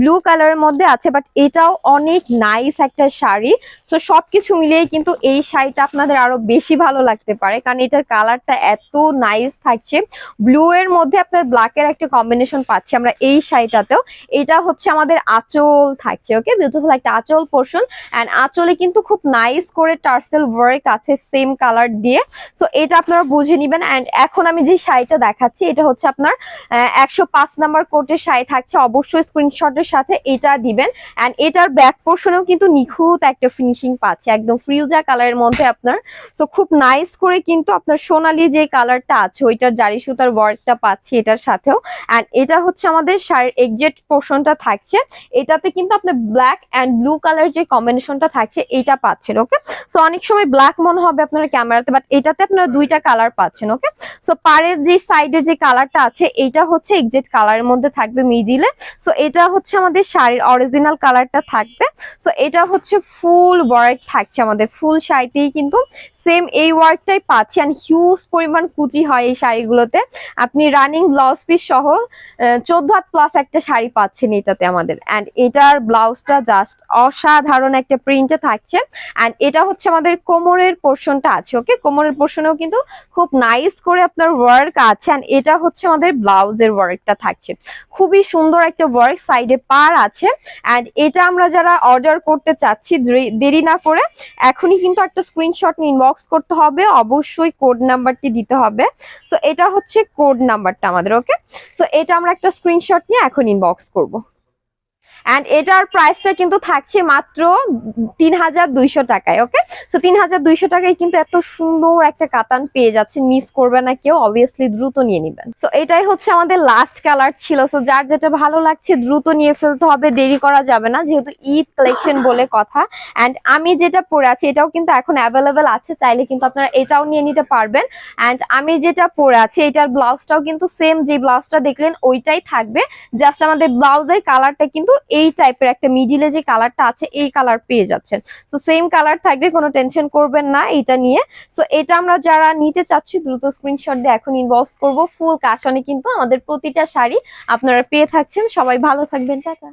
Blue কালারের মধ্যে আছে বাট এটাও অনেক নাইস একটা শাড়ি। সো সবকিছু মিলিয়ে কিন্তু এই শাড়িটা আপনাদের আরও বেশি ভালো লাগতে পারে, কারণ এটার কালারটা এত নাইস থাকছে। ব্লু এর মধ্যে আপনার ব্ল্যাক এর একটা কম্বিনেশন পাচ্ছি আমরা এই শাড়িটাতেও। এটা হচ্ছে আমাদের আঁচল থাকছে ওকে বিউটিফুল একটা আঁচল পোর্শন অ্যান্ড আঁচলে কিন্তু খুব নাইস করে টার্সেল ওয়ার্ক আছে সেম কালার দিয়ে। সো এটা আপনারা বুঝে নিবেন। অ্যান্ড এখন আমি যে শাড়িটা দেখাচ্ছি, এটা হচ্ছে আপনার একশো পাঁচ নাম্বার কোটের শাড়ি থাকছে। অবশ্যই স্ক্রিনশটের সাথে এটা দিবেন। অ্যান্ড এটার ব্যাক পোর্শনেও কিন্তু নিখুঁত একটা ফিনিশিং পাচ্ছে। একদম ফ্রিউজা কালারের মধ্যে আপনার। সো খুব নাইস করে কিন্তু আপনার সোনালি যে কালারটা আছে, ওইটার জারি সুতার ওয়ার্কটা পাচ্ছি এটার সাথেও। অ্যান্ড এটা হচ্ছে আমাদের শাড়ির এক্সেক্ট পোর্শনটা থাকছে। এটাতে কিন্তু আপনার ব্ল্যাক অ্যান্ড ব্লু কালার যে কম্বিনেশনটা থাকছে এটা পাচ্ছেন ওকে সো অনেক সময় ব্ল্যাক মনে হবে আপনারা ক্যামেরাতে বাট এটাতে আপনারা দুইটা কালার পাচ্ছেন ওকে সো পাড়ের যে সাইডের যে কালারটা আছে এটা হচ্ছে এক্সেক্ট কালারের মধ্যে থাকবে মিডিলে। সো এটা হচ্ছে আমাদের শাড়ির অরিজিনাল কালারটা থাকবে। সো এটা হচ্ছে ফুল ওয়ার্ক থাকছে আমাদের। ফুল শাড়িতেই কিন্তু সেম এই ওয়ার্কটাই পাচ্ছি। অ্যান্ড হিউজ পরিমাণ কুচি হয় এই শাড়িগুলোতে। আপনি রানিং ব্লাউজ পিস সহ চোদ্দ হাত প্লাস একটা শাড়ি পাচ্ছেন এটাতে আমাদের। অ্যান্ড এটার ব্লাউজটা জাস্ট অসাধারণ একটা প্রিন্টে থাকছে। অ্যান্ড এটা হচ্ছে আমাদের কোমরের পোর্শনটা আছে ওকে কোমরের পোর্শনেও কিন্তু খুব নাইস করে আপনার ওয়ার্ক আছে। অ্যান্ড এটা হচ্ছে আমাদের ব্লাউজের ওয়ার্কটা থাকছে। খুবই সুন্দর একটা ওয়ার্ক সাইডে পার আছে। অ্যান্ড এটা আমরা যারা অর্ডার করতে চাচ্ছি, দেরি- না করে এখনই কিন্তু একটা স্ক্রিনশট নিয়ে ইনবক্স করতে হবে। অবশ্যই কোড নাম্বারটি দিতে হবে। সো এটা হচ্ছে কোড নাম্বারটা আমাদের ওকে সো এটা আমরা একটা স্ক্রিনশট নিয়ে এখন ইনবক্স করব। অ্যান্ড এটার প্রাইসটা কিন্তু থাকছে মাত্র তিন হাজার দুইশো টাকায় ওকে সো তিন হাজার দুইশো টাকায় কিন্তু এত সুন্দর একটা কাতান পেয়ে যাচ্ছেন মিস করবে না কেউ অবভিয়াসলি দ্রুত নিয়ে নেবেন। সো এটাই হচ্ছে আমাদের লাস্ট কালার ছিল। সো যার যেটা ভালো লাগছে, দ্রুত নিয়ে ফেলতে হবে, দেরি করা যাবে না, যেহেতু ঈদ কালেকশন বলে কথা। অ্যান্ড আমি যেটা পরে আছি, এটাও কিন্তু এখন অ্যাভেলেবেল আছে, চাইলে কিন্তু আপনারা এটাও নিয়ে নিতে পারবেন। অ্যান্ড আমি যেটা পরে আছি, এটার ব্লাউজটাও কিন্তু সেম যে ব্লাউজটা দেখলেন, ওইটাই থাকবে। জাস্ট আমাদের ব্লাউজের কালারটা কিন্তু এই টাইপের একটা মিডিলে যে কালারটা আছে, এই কালার পেয়ে যাচ্ছেন। সো সেম কালার থাকবে, কোনো টেনশন করবেন না এটা নিয়ে। সো এটা আমরা যারা নিতে চাচ্ছি, দ্রুত স্ক্রিনশট দিয়ে এখন ইনবক্স করব। ফুল কাশনে কিন্তু আমাদের প্রতিটা শাড়ি আপনারা পেয়ে থাকছেন। সবাই ভালো থাকবেন, টাটা।